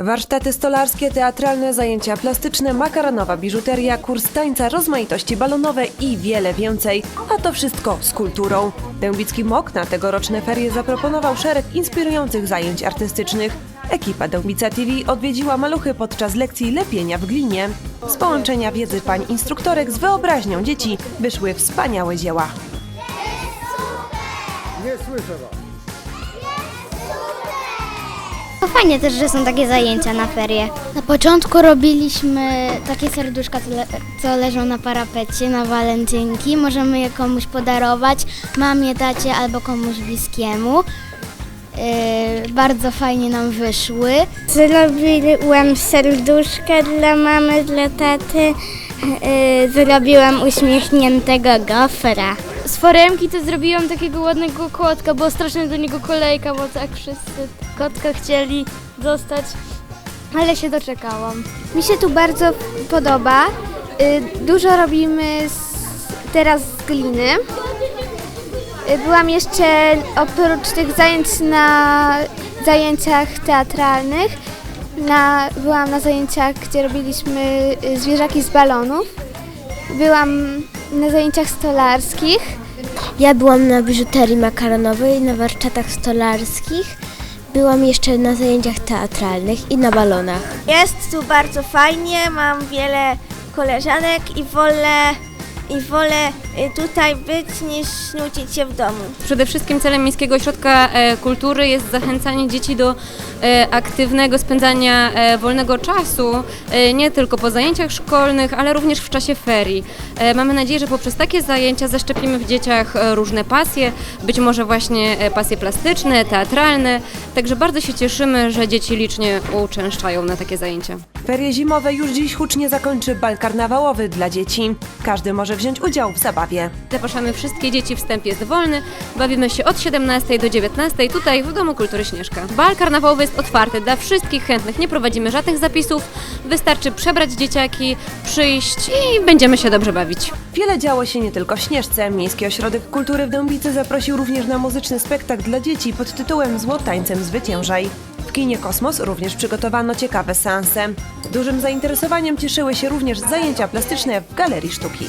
Warsztaty stolarskie, teatralne, zajęcia plastyczne, makaronowa biżuteria, kurs tańca, rozmaitości balonowe i wiele więcej. A to wszystko z kulturą. Dębicki MOK na tegoroczne ferie zaproponował szereg inspirujących zajęć artystycznych. Ekipa Dębica TV odwiedziła maluchy podczas lekcji lepienia w glinie. Z połączenia wiedzy pań instruktorek z wyobraźnią dzieci wyszły wspaniałe dzieła. Nie słyszę was. To fajnie też, że są takie zajęcia na ferie. Na początku robiliśmy takie serduszka, co, le, co leżą na parapecie na walentynki. Możemy je komuś podarować, mamie, tacie albo komuś bliskiemu. Yy, bardzo fajnie nam wyszły. Zrobiłam serduszkę dla mamy, dla taty. Yy, zrobiłam uśmiechniętego gofra. Z foremki to zrobiłam takiego ładnego kotka, było strasznie do niego kolejka, bo tak wszyscy kotka chcieli dostać, ale się doczekałam. Mi się tu bardzo podoba. Y, Dużo robimy z, teraz z gliny. Y, Byłam jeszcze oprócz tych zajęć na zajęciach teatralnych. Na, byłam na zajęciach, gdzie robiliśmy y, zwierzaki z balonów. Byłam na zajęciach stolarskich. Ja byłam na biżuterii makaronowej, na warsztatach stolarskich. Byłam jeszcze na zajęciach teatralnych i na balonach. Jest tu bardzo fajnie, mam wiele koleżanek i wolę, i wolę y, tutaj być niż nudzić się w domu. Przede wszystkim celem Miejskiego Ośrodka e, Kultury jest zachęcanie dzieci do e, aktywnego spędzania e, wolnego czasu, nie tylko po zajęciach szkolnych, ale również w czasie ferii. Mamy nadzieję, że poprzez takie zajęcia zaszczepimy w dzieciach różne pasje, być może właśnie pasje plastyczne, teatralne, także bardzo się cieszymy, że dzieci licznie uczęszczają na takie zajęcia. Ferie zimowe już dziś hucznie zakończy bal karnawałowy dla dzieci. Każdy może wziąć udział w zabawie. Zapraszamy wszystkie dzieci, wstęp jest wolny. Bawimy się od 17 do 19 tutaj w Domu Kultury Śnieżka. Bal karnawałowy jest otwarty dla wszystkich chętnych, nie prowadzimy żadnych zapisów. Wystarczy przebrać dzieciaki, przyjść i będziemy się dobrze bawić. Wiele działo się nie tylko w Śnieżce. Miejski Ośrodek Kultury w Dębicy zaprosił również na muzyczny spektakl dla dzieci pod tytułem Złotańcem Zwyciężaj. W kinie Kosmos również przygotowano ciekawe seanse. Dużym zainteresowaniem cieszyły się również zajęcia plastyczne w Galerii Sztuki.